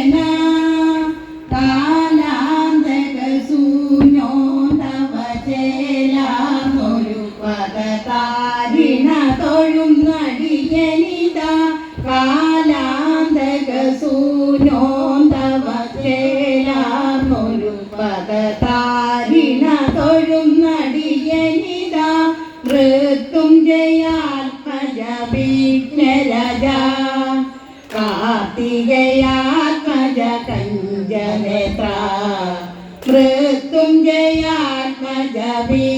ഗജവദന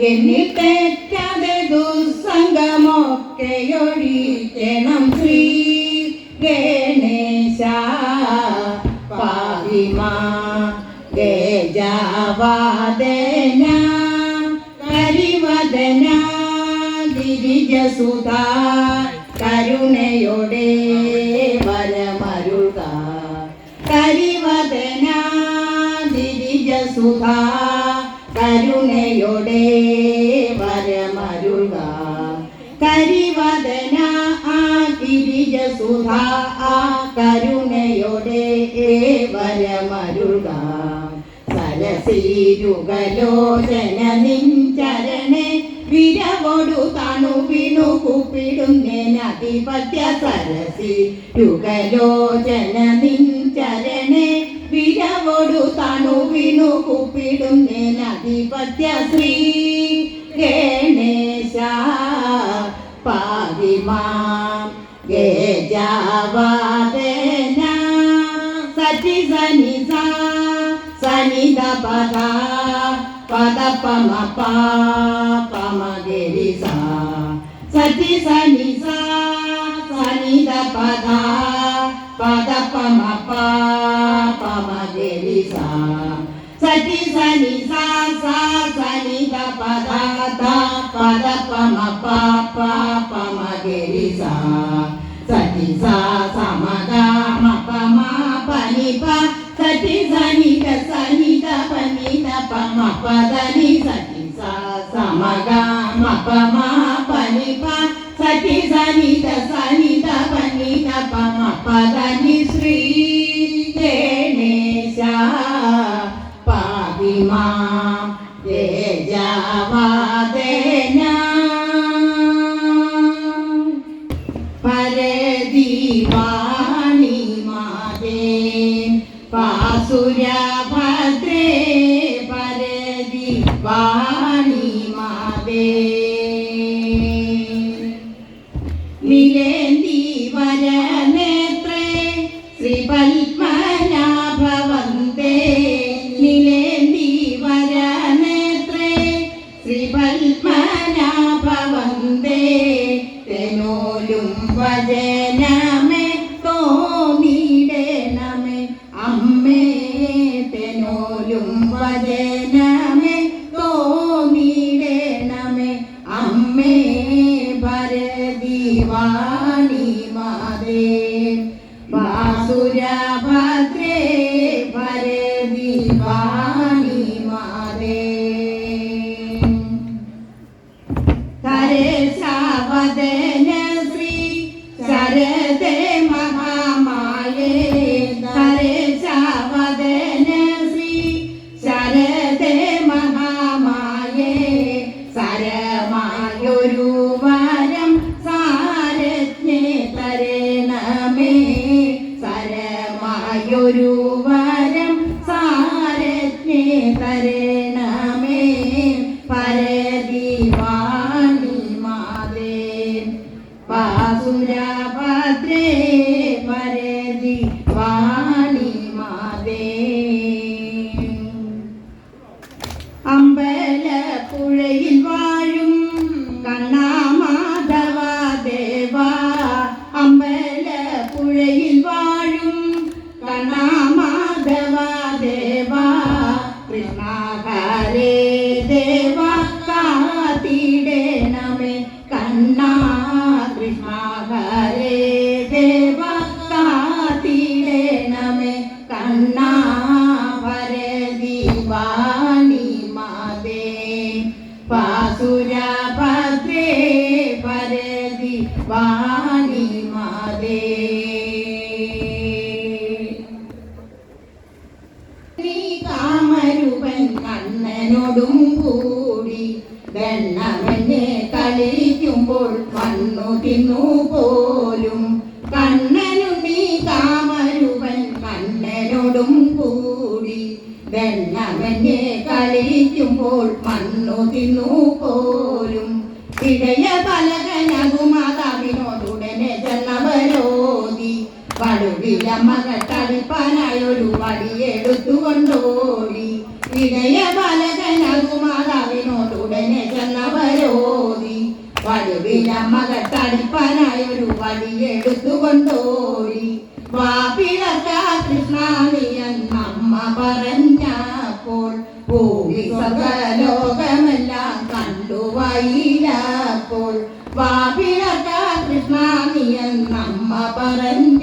എന്നിൽ തെറ്റാതെ ദുസ്സംഗമൊക്കെയൊഴിക്കണം ശ്രീ ഗണേശ. പാഹിമാ ഗജാവാദന കരിവദന ഗിരിജസുധ കരുണയോടെ വരമരുക കരിവദന ഗിരിജസുധ ഗിരിജസുധ ആ കരുണയോടെ വരമരുക. സരസീരുകലോചന നിഞ്ചരണേ വിരവോടു തണു വീണു കൂപ്പിടുന്നതിപത്യ സരസി രുഗലോചന നിഞ്ചരണേ വിരവോടു തണു വീണു കൂപ്പിടുന്നതിപത്യ ശ്രീ ഗണേശ പാതിമാം ഗജാവാദന സച്ചി സനി സാ സനി ദ പദ പദ പമ പ പമ ഗരി സാ സച്ചി സനി സാ സനി ദ പദ പദ പമ പ പമ ഗരി സാ സച്ചി സനി സാ സാ സനി ദ പദ ത പദ പമ പ പ പമ ഗരി സാ സതി സാ സമഗ മ പ മ പ നി പ സതി സനി ക സനി ത പ ശ്രീപത്മനാഭവന്തേ തെനോലും വചനമേ തോന്നിടണമേ. അമ്മേ തെനോലും വചനമേ உண்மையிலேயே Bye. മകട്ടടിപ്പാനായൊരു വടിയെടുത്തുകൊണ്ടോടി വിനയ ബാലകനകുമാതാവിനോടുടനെ ചെന്നവരോതി വടുവില മകട്ടടിപ്പാനായൊരു വടിയെടുത്തുകൊണ്ടോടി വാപ്പിളക്ക കൃഷ്ണാണിയെന്നമ്മ പറഞ്ഞപ്പോൾ ഭൂമി വൈലപ്പോൾ. വാപ്പിളക്ക വാപിളക്ക കൃഷ്ണാണിയെന്നമ്മ പറഞ്ഞപ്പോൾ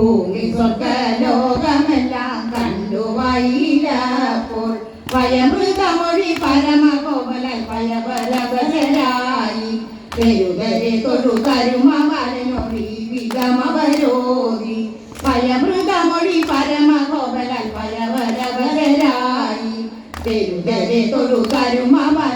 ഭൂമി സ്വർഗലോകമെല്ലാം കണ്ടുവയിലപ്പോൾ പയമൃതമൊഴി പരമകോമല പയബലബലായി പെരുകരെ തൊഴു കരുമവരനൊഴി വിഗമവരോധി. പയമൃതമൊഴി പരമകോമല പയവരവരായി പെരുകരെ തൊഴു കരുമവരനൊഴി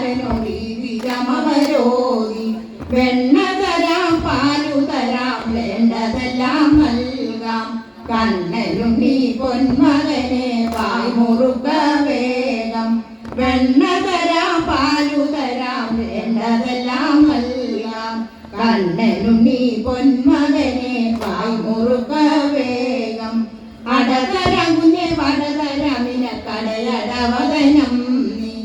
പൊന്മകനെ വായ്മുറുക വേഗം. അടതരം കുഞ്ഞെ വടതരമിന കടയടവദനം നീ.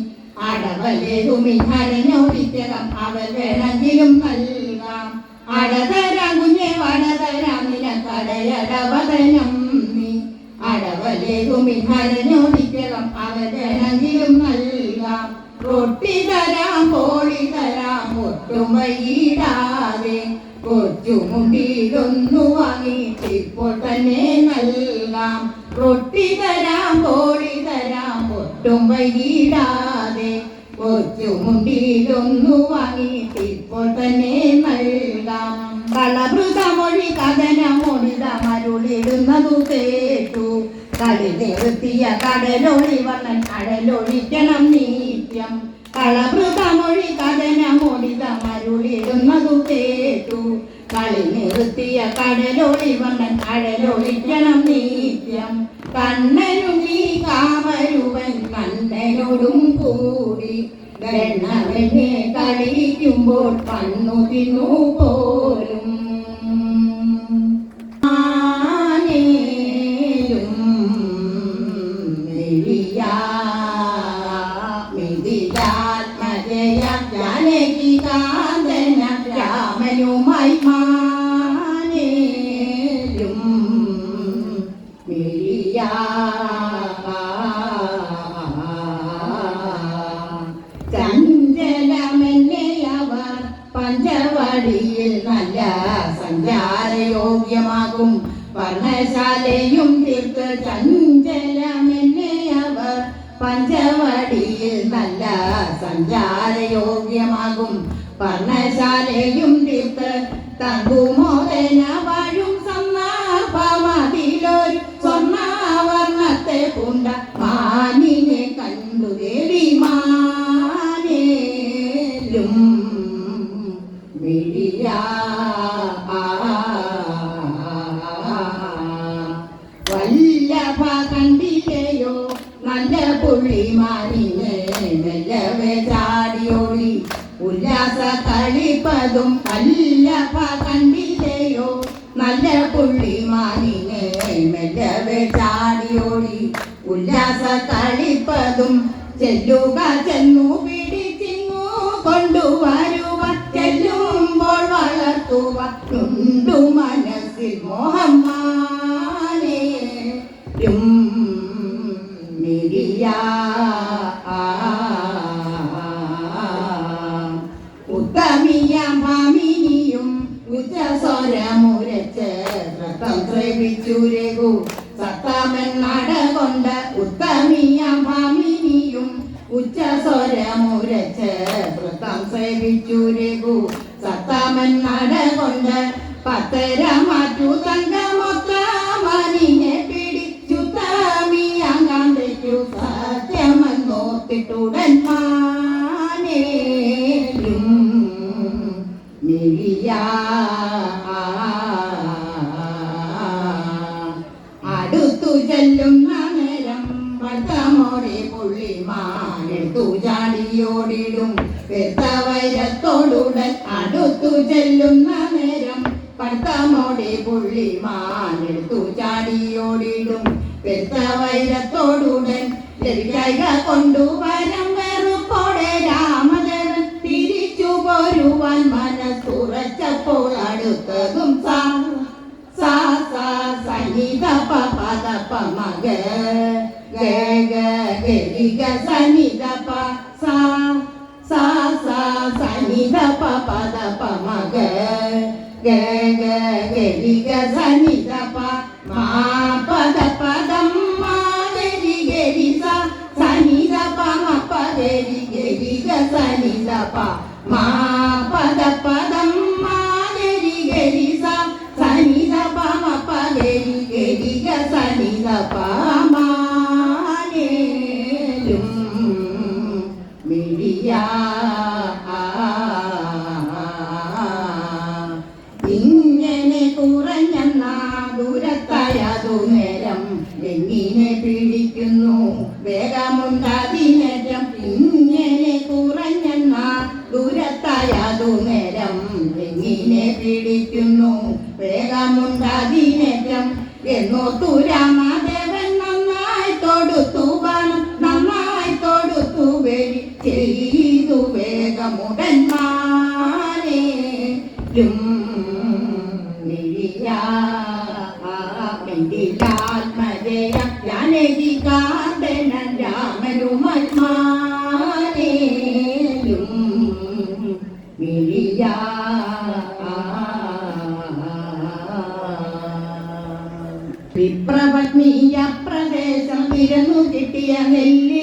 അടവലേതുമി ഹരഞ്ഞോടിച്ചകം അവൾ വേണമെങ്കിലും നൽകാം. അടതരം കുഞ്ഞെ വടതരമിന കടയടവദനം നീ. അടവലേതുമി ഹരഞ്ഞോടിച്ചകം അവൾ വേണമെങ്കിലും നൽകാം. റൊട്ടി തരാം കോഴി കൊച്ചുമുണ്ടിയിലൊന്നു വാങ്ങിയിട്ടിപ്പോൾ തന്നെ നൽകാം. റൊട്ടി തരാം കോഴി തരാം ഒട്ടും വൈകിടാതെ കൊച്ചു കൊച്ചുമുണ്ടിയിലൊന്നു വാങ്ങിയിട്ടിപ്പോൾ തന്നെ നൽകാം. കളഭൃതമൊഴി കഥനമൊഴിത മരുളിടുന്നതു കേട്ടു. കളി നിർത്തിയ കടലൊളി വണ്ണൻ കടലൊഴിക്കണം നീത്യം കളഭൃതമൊഴി കഥനമൊഴിത മരുളിടുന്നതു കേട്ടു. കളി നിർത്തിയ കടലൊളി വണ്ണൻ ജനം നീത്യം. കണ്ണനും നീ കാമരുവൻ കണ്ണനോടും കൂടി. ഗണ്ണവനെ കളിക്കുമ്പോൾ കണ്ണു തിന്നു പോലും വർണശാലയും തീർത്ത് ചഞ്ചലമെന്നെ പഞ്ചവടിയിൽ നല്ല സഞ്ചാരയോഗ്യമാകും. പർണശാലയും തീർത്ത് തങ്കുമോദന നല്ല പുള്ളിമാനിനെ ഉല്ലാസ കളിപ്പതും കല്ലഭ കണ്ടില്ലയോ? നല്ല പുള്ളി മാനിനെ മെല്ലവെ ചാടിയോടി. ഉല്ലാസ കളിപ്പതും ചെല്ലുക ചെന്നു പിടിച്ചിങ്ങു കൊണ്ടുവരുവ. ചെല്ലുമ്പോൾ വളർത്തുവ ഉണ്ടു മനസ്സിൽ മോഹമ്മാനേ മിരിയാ ഉച്ചസ്വരമുരച്ച് വ്രതം ശ്രവിച്ചു രഘു. സത്തമെന്നട കൊണ്ട് ഭർത്തമോടെ പുള്ളിമാനെടുത്തു ചാടിയോടിടും പെരുത്ത വൈരത്തോടുടൻ അടുത്തു ചെല്ലുന്ന നേരം ഭർത്തമോടെ പുള്ളിമാനെടുത്തു ചാടിയോടിടും പെരുത്ത വൈരത്തോടുടൻ ലഭിക്കായിക കൊണ്ടുവരം വെറുപ്പോടെ രാമദേവൻ തിരിച്ചു പോരുവാൻ മനസ്സുറച്ചപ്പോൾ അടുത്തതും സാ സാ സാ സഹിത പ പദ പ മഗ ഗ ഗ ഗരി ഗ സനിത പ സാ സാ സാ സനിത പ പദ പ മഗ ഗ ഗ ഗരി ഗ സനിത പ മാ പദ പദം മാ ഗരി ഗരി സ സനിത പ മ പ ഗരി നേരം എങ്ങിനെ പീഡിക്കുന്നു? വേഗമുണ്ടാതിനേറ്റം ഇങ്ങനെ കുറഞ്ഞെന്ന? ദൂരത്തായതു നേരം എങ്ങിനെ പിടിക്കുന്നു വിപ്രപത്നീയ പ്രദേശം തിരന്നു കിട്ടിയ നെല്ലിൽ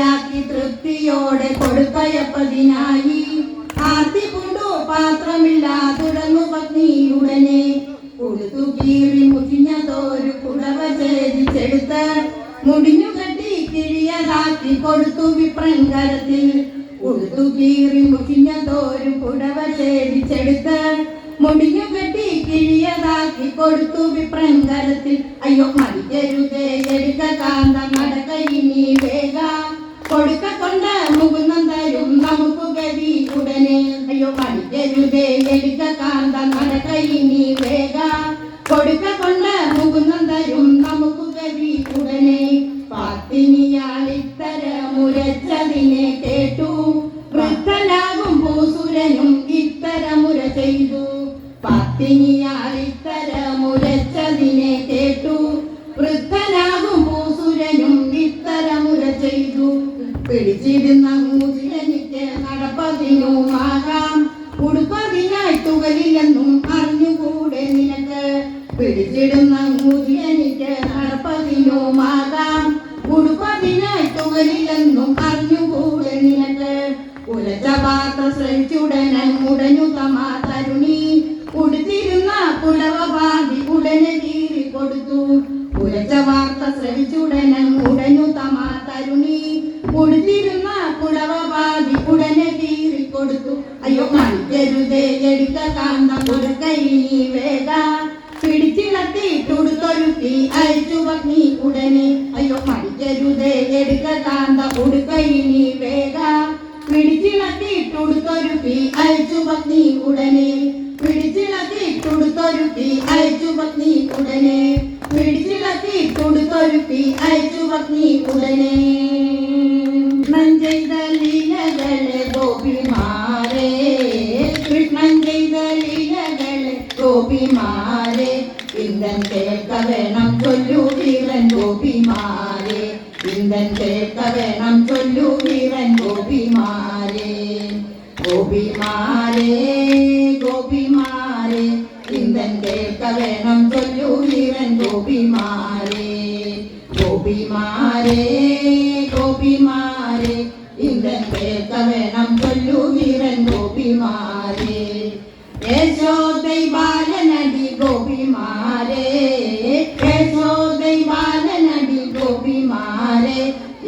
വൃത്തിയാക്കി തൃപ്തിയോടെ കൊടുത്തയപ്പതിനായി ആർത്തി കൊണ്ടു പാത്രമില്ലാതുടന്നു പത്നി ഉടനെ കൊടുത്തു കീറി മുഷിഞ്ഞതോരു കുടവ ചേരിച്ചെടുത്ത് മുടിഞ്ഞു കെട്ടി കിഴിയതാക്കി കൊടുത്തു വിപ്രങ്കരത്തിൽ. കൊടുത്തു കീറി നടപ്പതിനുമാകാം ഉടുപ്പതിനായി തുകലില്ലെന്നും അറിഞ്ഞുകൂടെ നിനക്ക്. ഉലച്ച പാത്ര ശ്രമിച്ചുടനൻ ഉടഞ്ഞു തമാ തരുണി ഉടുത്തിരുന്ന പുടവ പാതി ഉടനെ കീറി കൊടുത്തു പ്രസവിച്ചുടനം ഉടനെ. പിടിച്ചിളത്തി തുടുത്തൊരുത്തി അയച്ചു പത്നി ഉടനെ. പിടിച്ചിളത്തി തുടുത്തൊരുത്തി അയച്ചു പത്നി ഉടനെ. ലീലകളെ ഗോപിമാരെ കേൾക്ക ചൊല്ലു വീരൻ ഗോപിമാരെ. ഗോപിമാരെ ഗോപിമാരെ ഇന്ദൻ കേൾക്ക വേണം ചൊല്ലു വീരൻ ഗോപിമാരെ. യശോദൈ ബാലനടി ഗോപിമാരെ യശോദൈ ബാലനടി ഗോപിമാരെ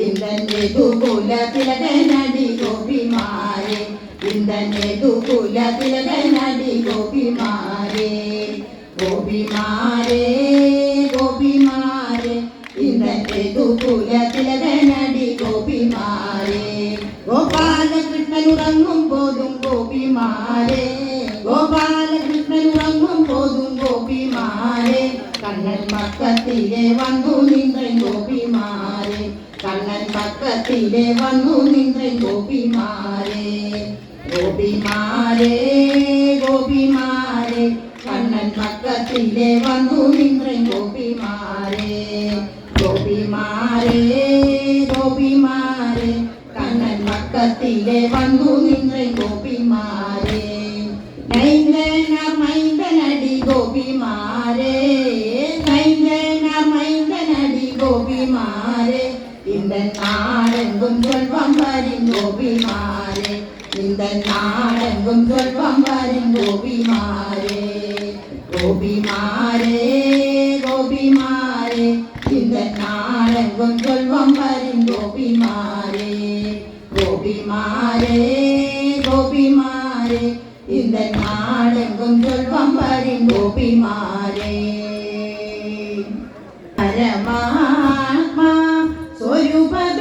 ഇന്ദ്രന്റെ ദുകുല തിലകനടി ഗോപിമാരെ ഇന്ദ്രന്റെ ദുകുല തിലകനടി ഗോപിമാരെ. ഗോപിമാരെ ഗോപിമാരെ ഇന്നത്തെ ദുകുലതിലകനടി ഗോപിമാരെ. ഗോപാലകൃഷ്ണൻ ഉറങ്ങും പോതും ഗോപിമാരെ ഗോപാലകൃഷ്ണൻ ഉറങ്ങും പോതും ഗോപിമാരെ. കണ്ണൻ പക്കത്തിലെ വന്നു നിന്നൻ ഗോപിമാരെ കണ്ണൻ പക്കത്തിലെ വന്നു നിന്നൻ ഗോപിമാരെ. ഗോപിമാരെ ഗോപിമാരെ என் பக்கத்திலே வந்து நின்றேன் கோபிமாரே கோபிமாரே கோபிமாரே கண்ணன் பக்கத்திலே வந்து நின்றேன் கோபிமாரே நைந்தனம் ஐந்த நடி கோபிமாரே நைந்தனம் ஐந்த நடி கோபிமாரே இந்த நாடெங்கும் சொல்வம் வரின் கோபிமாரே இந்த நாடெங்கும் சொல்வம் வரின் கோபிமாரே கோபிமாரே கோபிமாரே இந்த நாடெங்கும் சொல்வம் வரும் கோபிமாரே. கோபிமாரே கோபிமாரே இந்த நாடெங்கும் சொல்வம் வரும் கோபிமாரே. பரமாத்மா சொரூப